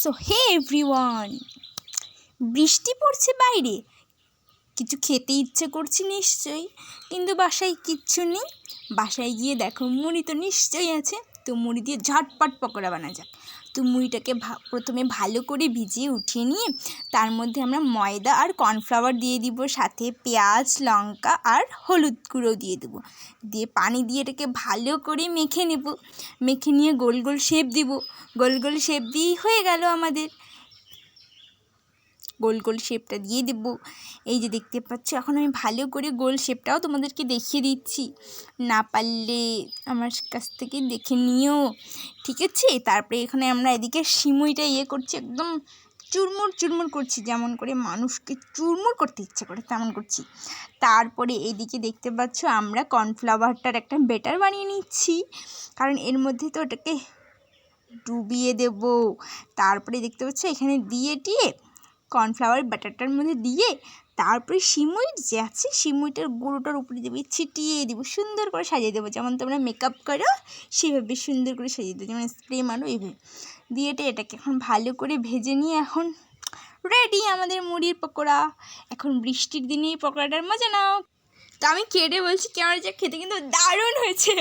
So hey everyone বৃষ্টি পড়ছে বাইরে। কিছু খেতে ইচ্ছে করছে নিশ্চয়ই, কিন্তু বাসায় কিচ্ছু নেই। বাসায় গিয়ে দেখো, মুড়ি তো নিশ্চয়ই আছে। তো মুড়ি দিয়ে ঝটপট পকোড়া বানা যাক। তো মুড়িটাকে প্রথমে ভালো করে ভিজিয়ে উঠিয়ে নিয়ে তার মধ্যে আমরা ময়দা আর কর্নফ্লাওয়ার দিয়ে দিব, সাথে পেঁয়াজ, লঙ্কা আর হলুদ গুঁড়ো দিয়ে দেবো। দিয়ে পানি দিয়ে এটাকে ভালো করে মেখে নেব। মেখে নিয়ে গোল গোল শেপ দিব। গোল গোল শেপ দিয়েই হয়ে গেল আমাদের। গোল গোল শেপটা দিয়ে দেব। এই যে দেখতে পাচ্ছ, এখন আমি ভালো করে গোল শেপটাও তোমাদেরকে দেখিয়ে দিচ্ছি। না পারলে আমার কাছ থেকে দেখে নিও, ঠিক আছে? তারপরে এখানে আমরা এদিকে সিমুইটা ইয়ে করছি, একদম চুরমুর চুরমুর করছি, যেমন করে মানুষকে চুরমুর করতে ইচ্ছে করে তেমন করছি। তারপরে এদিকে দেখতে পাচ্ছ, আমরা কর্নফ্লাওয়ারটার একটা বেটার বানিয়ে নিচ্ছি, কারণ এর মধ্যে তো ওটাকে ডুবিয়ে দেব। তারপরে দেখতে পাচ্ছ, এখানে দিয়ে টিয়ে কর্নফ্লাওয়ার ব্যাটারটার মধ্যে দিয়ে তারপরে সিমুই যে আছে সিমুইটার গুঁড়োটার উপরে দেবে ছিটিয়ে দেবো, সুন্দর করে সাজিয়ে দেবো। যেমন তোমরা মেকআপ করো, সেভাবে সুন্দর করে সাজিয়ে দেবো। যেমন স্প্রে মারো, এইভাবে। দিয়ে এটা এটাকে এখন ভালো করে ভেজে নিয়ে এখন রেডি আমাদের মুড়ির পকোড়া। এখন বৃষ্টির দিনে এই পকোড়াটার মজা নাও। তো আমি কেটে বলছি, কেমন যে খেতে কিন্তু দারুণ হয়েছে।